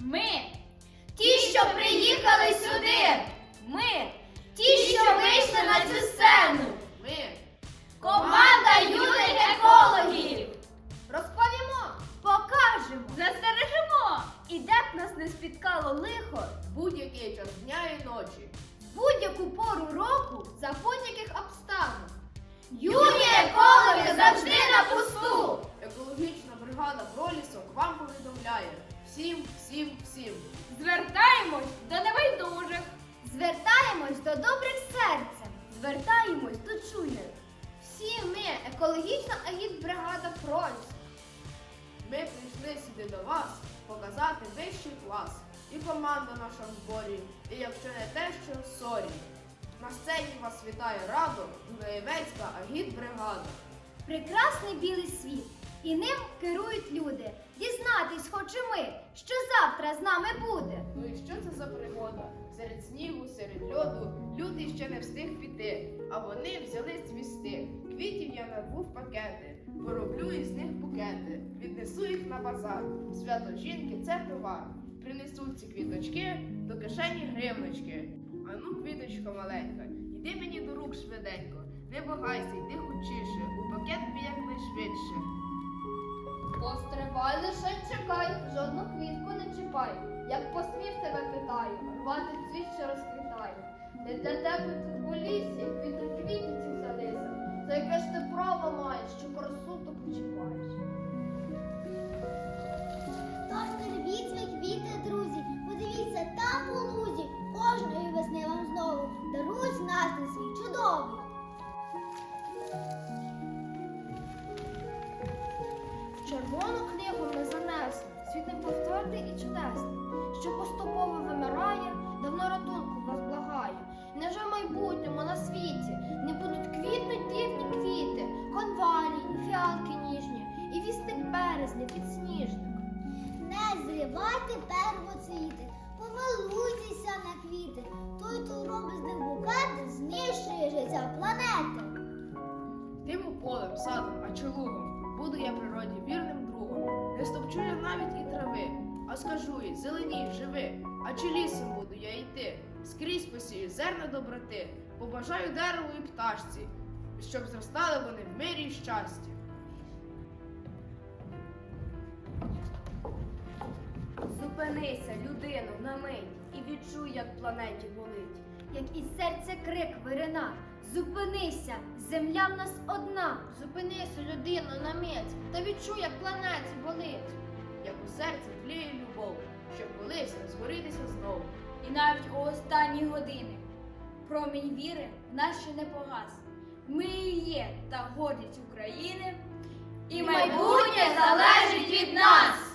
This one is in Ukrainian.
Ми. Ті, що приїхали сюди. Ми. Ті, що вийшли на цю сцену. Ми Команда юних екологів. Розповімо, покажемо, Застережемо. і де б нас не спіткало лихо будь-який час дня і ночі. будь-яку пору року за будь-яких обставин. Юні екологи завжди на пусту. Екологічна бригада Пролісок вам повідомляє всім, всім, всім. Звертаємось до небайдужих. Звертаємось до добрих серцем, звертаємось до чуйних. Всі ми екологічна агітбригада Фронт. Ми прийшли сюди до вас показати вищий клас. І команда наша в зборі, і якщо не те, що сорі. На сцені вас вітає радо Дунаєвецька агітбригада. Прекрасний білий світ, і ним керують люди. Дізнатись хочемо ми, що завтра з нами буде. Ну і що це за пригода? Серед снігу, серед льоду люди ще не встиг піти, а вони взяли цвісти. Квітів я нарву в пакети, пороблю із них букети, віднесу їх на базар. Свято жінки це товар. Принесу ці квіточки до кишені гривночки. Ану, квіточка маленька, йди мені до рук швиденько. Не вагайся, йди хучіше, у пакет бі якнайшвидше. Постривай лише чекай, жодну квітку не чіпай. Як посмів тебе питаю, рвати цвіт, що розквітає. Не для тебе тут у лісі, квіти взялися. За яке ж ти право маєш, що красу то почіпаєш? Червону книгу не занесли, світ неповторний і чудесний, що поступово вимирає, давно ратунку вас благає. Невже в майбутньому на світі не будуть квітнуть дивні квіти, конвалії, фіалки ніжні, і вісник березня, підсніжник. Не зривайте первоцвіти, помилуйтеся на квіти. Той, хто робить з них букети, знищує життя планети. Тим полем, садом, а чи лугом буду я природі вірним другом. Не стопчу я навіть і трави, а скажу їй, зеленій, живи, а чи лісом буду я йти, скрізь посію зерна доброти, побажаю дереву і пташці, щоб зростали вони в мирі й щасті. Зупинися, людину, на мить, відчуй, як планеті болить. Як із серця крик вирина. Зупинися, земля в нас одна. Зупинися, людину, на мить, та відчуй, як планеті болить. Як у серці тліє любов, щоб колись розгорітися знову. І навіть у останні години промінь віри в нас ще не погас. Ми і є та гордість України, І майбутнє залежить від нас.